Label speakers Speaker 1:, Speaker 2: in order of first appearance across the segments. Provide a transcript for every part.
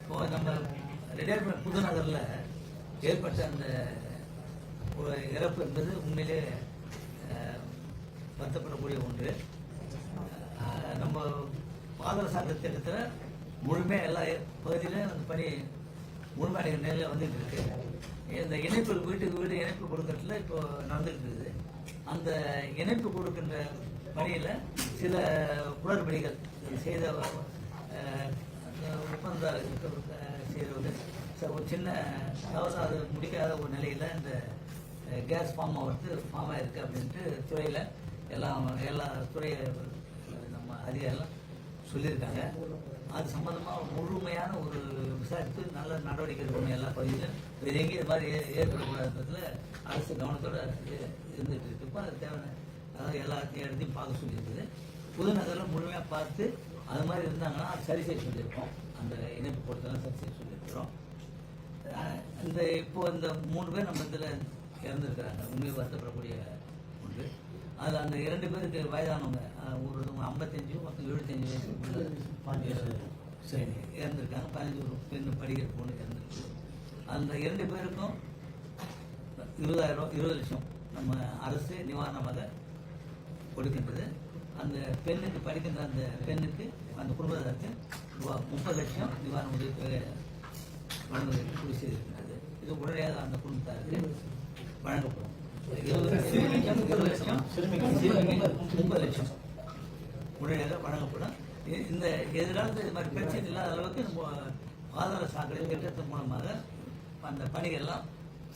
Speaker 1: இப்போ நம்ம ரெட்டியார்பேட்டை புதுநகரில் ஏற்பட்ட அந்த இறப்பு என்பது உண்மையிலே வருத்தப்படக்கூடிய ஒன்று நம்ம பாதர சாலை திட்டத்தில் முழுமையாக எல்லா பகுதியிலும் அந்த பணி முழுமையடைகிற நிலையில் வந்துட்டு இருக்கு இந்த இணைப்பு வீட்டுக்கு வீடு இணைப்பு கொடுக்கறதுல இப்போ நடந்துகிட்டு இருக்குது அந்த இணைப்பு கொடுக்கின்ற பணியில் சில குளறுபடிகள் செய்த அஹ், அந்த ஒப்பந்த ச- ஒரு சின்ன தவறு அது முடிக்காத ஒரு நிலையில் இந்த கேஸ் ஃபார்ம் ஆகிறது ஃபார்ம் இருக்குது அப்படின்ட்டு துறையில் எல்லாம் எல்லா துறை நம்ம அதிகாரிலாம் சொல்லியிருக்காங்க. அது சம்மந்தமாக முழுமையான ஒரு விசாரித்து நல்ல நடவடிக்கை எடுக்கணும் எல்லா பகுதியிலும். இது எங்கேயும் இது மாதிரி ஏ- அரசு கவனத்தோட இருந்துகிட்டு இருந்துட்டு இருக்கு. இப்போ அது தேவையான அதாவது எல்லாத்தையும் இடத்தையும் பார்க்க சொல்லியிருக்குது. புதுநகரில் முழுமையாக பார்த்து அது மாதிரி இருந்தாங்கன்னா அது சரி செய்ய சொல்லியிருக்கோம். அந்த இணைப்பு கொடுத்தெல்லாம் சரி செய்ய சொல்லியிருக்கிறோம். இந்த இப்போ இந்த மூணு பேர் நம்ம இதில் இறந்துருக்கிறாங்க. உண்மையை வருத்தப்படக்கூடிய ஒன்று. அதில் அந்த இரண்டு பேருக்கு வயதானவங்க அஹ் ஒருத்தவங்க ஐம்பத்தஞ்சு மொத்தம் எழுபத்தஞ்சு வயசு சரி இறந்துருக்காங்க. பதினஞ்சு ஒரு பெண்ணு படிக்கிற பொண்ணு இறந்துருக்கு அந்த இரண்டு பேருக்கும் இருபதாயிரம் இருபது லட்சம் நம்ம அரசு நிவாரணமாக கொடுக்கின்றது. அந்த பெண்ணுக்கு படிக்கின்ற அந்த பெண்ணுக்கு அந்த குடும்பத்திற்கு ரூபா- முப்பது லட்சம் நிவாரண உதவி தொகை வழங்குவதற்கு முடிவு செய்திருக்கிறது. இது உடனடியாக அந்த குடும்பத்தாருக்கு வழங்கப்படும். இருபது லட்சம் இருபது லட்சம் முப்பது லட்சம் உடனடியாக வழங்கப்படும். இந்த எதிர்காலத்தில் இது மாதிரி பிரச்சனை இல்லாத அளவுக்கு நம்ம ஆதார சாக்கடை திட்டத்தின் மூலமாக அந்த பணிகள் எல்லாம்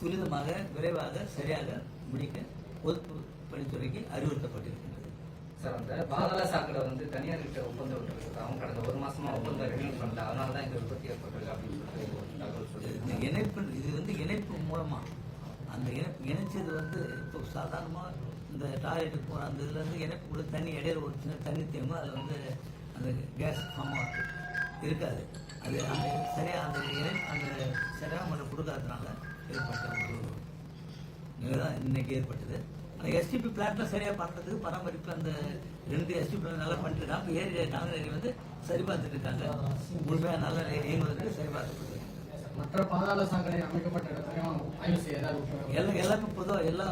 Speaker 1: துரிதமாக விரைவாக சரியாக முடிக்க பொதுப்பு பணித்துறைக்கு அறிவுறுத்தப்பட்டிருக்கின்றது.
Speaker 2: சார் அந்த பாதாள சாக்கடை வந்து தனியார் கிட்ட ஒப்பந்தம் விட்டுருக்கு அவங்க கடந்த ஒரு மாசமா ஒப்பந்தம் ரெனியூ பண்ணல அதனால தான் இந்த விபத்து ஏற்பட்டிருக்கு அப்படின்னு சொல்லிட்டு தகவல்
Speaker 1: இந்த இணைப்பு இது வந்து இணைப்பு மூலமா அந்த இணைப்பு இணைச்சது வந்து இப்போ சாதாரணமாக இந்த டாய்லெட்டுக்கு போகிற அந்த இதுலேருந்து இணைப்பு கூட தண்ணி இடையில ஒரு சின்ன தண்ணி தேங்கும் அதில் வந்து அந்த கேஸ் ஃபார்ம் இருக்காது. அது அந்த சரியாக அந்த இணைப்பு அந்த சரியாக மட்டும் கொடுக்காததுனால ஏற்பட்ட ஒரு நிலை தான் இன்னைக்கு ஏற்பட்டது. அந்த எஸ்டிபி பிளாட்ல சரியா பண்றதுக்கு பராமரிப்பு அந்த ரெண்டு பிளாட் நல்லா பண்ணிட்டு இப்போ ஏரி கலைஞர்கள் வந்து சரி பார்த்துட்டு இருக்காங்க. முழுமையாக நல்லா இயங்குவதற்கு சரி பார்த்துட்டு
Speaker 3: மற்ற பாதாள சாக்கடை அமைக்கப்பட்ட ஆய்வு செய்ய
Speaker 1: எல்லாம் எல்லாருக்கும் பொதுவாக எல்லா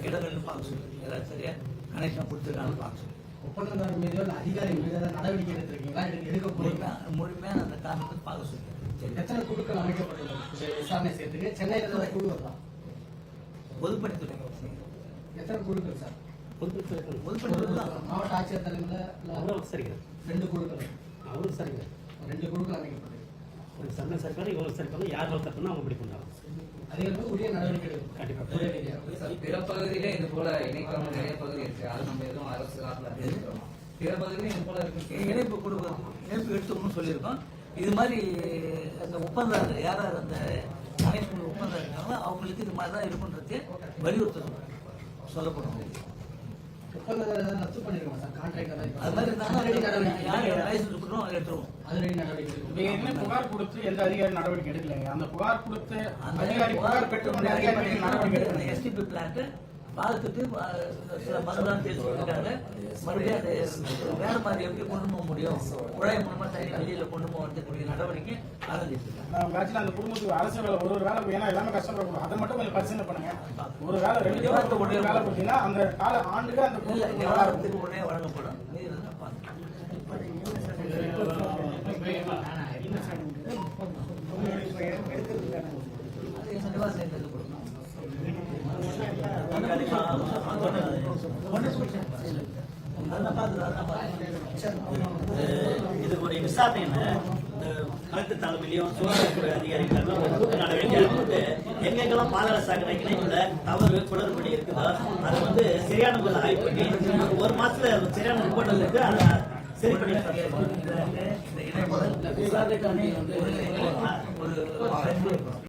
Speaker 1: இடங்களிலும் பார்க்க சொல்லு எல்லாம் சரியா கனெக்ஷன் கொடுத்துருக்காங்க பார்க்க சொல்லு
Speaker 3: ஒப்பந்ததாரர் மீது இல்ல அதிகாரி மீது நடவடிக்கை எடுத்திருக்கீங்களா? எடுக்க- போறீங்களா?
Speaker 1: முழுமையாக அந்த காரணத்தை பார்க்க சொல்லு
Speaker 3: எத்தனை குழுக்கள் அமைக்கப்பட்டுள்ளது? விசாரணை செய்யறதுக்கு? சென்னையில் குழு வரலாம்?
Speaker 1: பொதுப்பணித்துறை
Speaker 3: எத்தனை குழுக்கள் சார்? மாவட்ட ஆட்சியர் தலைமையில்
Speaker 4: சரிங்க.
Speaker 3: ரெண்டு குழுக்கள்.
Speaker 4: அவரும் சரிங்க.
Speaker 3: ரெண்டு குழுக்கள் அமைக்கப்பட்டது.
Speaker 4: ஒரு சண்டை சரிப்பாரு இவரும் சரிப்பாரு யார் வளர்த்த பண்ணா அவங்க இப்படி பண்ணுறாங்க
Speaker 3: அதில் உரிய நடவடிக்கை எடுக்கும்
Speaker 4: கண்டிப்பா.
Speaker 3: ஒரே ரீதியாக
Speaker 2: சார், பிற பகுதியிலே இது போல இணைக்காம நிறைய பகுதி இருக்கு. அது நம்ம எதுவும் அரசு அறிவிக்கிறோம் பிற இது போல இருக்கு.
Speaker 1: இணைப்பு கொடுக்க இணைப்பு எடுத்துக்கணும்னு சொல்லியிருக்கோம். இது மாதிரி அந்த ஒப்பந்தம் யார் யார் அந்த கனெக்ஷன் ஒப்பந்தம் இருக்காங்களோ அவங்களுக்கு இது மாதிரி தான் இருக்குன்றது வலியுறுத்த சொல்லப்படும்.
Speaker 3: ரத்து பண்ணிருக்கோம் சார் கான்ட்ராக்ட்
Speaker 1: அது மாதிரி
Speaker 3: அதிரடி
Speaker 1: இருந்தாங்கன்னா யார்
Speaker 3: நடவடிக்கை.
Speaker 1: லைசன்ஸ் கொடுக்கணும் அதை எடுத்துருவோம்.
Speaker 3: அதிரடி நடவடிக்கை.
Speaker 5: என்ன புகார் கொடுத்து எந்த அதிகாரி நடவடிக்கை எடுக்கலைங்க அந்த புகார் கொடுத்து
Speaker 1: அந்த
Speaker 5: அதிகாரி புகார் அதிகாரி நடவடிக்கை எடுக்கலைங்க
Speaker 1: எஸ்டிபி பிளான்ட் பார்த்துட்டு சில மருந்தான் தேர்ச்சி கொடுத்துருக்காங்க மறுபடியும் அதை வேற மாதிரி எப்படி கொண்டு போக முடியும்? குழாய் மூலமா தண்ணி வெளியில கொண்டு போகிறதுக்குரிய நடவடிக்கை ஆரம்பிச்சிருக்காங்க
Speaker 5: அந்த குடும்பத்துக்கு அரசு வேலை ஒரு ஒரு வேலை ஏன்னா எல்லாமே கஷ்டப்படக்கூடாது. அதை மட்டும் கொஞ்சம் பரிசீலனை பண்ணுங்க. ஒரு வேலை ரெண்டு ஒரு ஒரு வேலை கொடுத்தீங்கன்னா அந்த கால ஆண்டுக்கு அந்த
Speaker 1: உடனே வழங்கப்படும்.
Speaker 6: இது ஒரு இந்த கலெக்டர் தலைமையிலையும் சுகாதாரத்துறை அதிகாரிகளும் ஒரு கூட்டு நடவடிக்கை எடுத்து எங்கெங்கெல்லாம் பாதாள சாக்கடை இணைப்புல தவறு குளறுபடி இருக்குதோ அதை வந்து சரியான முறையில் ஆய்வு பண்ணி ஒரு மாசத்துல சரியான ரிப்போர்ட் இருக்கு அதை சரி பண்ணி
Speaker 1: விசாரணைக்கான ஒரு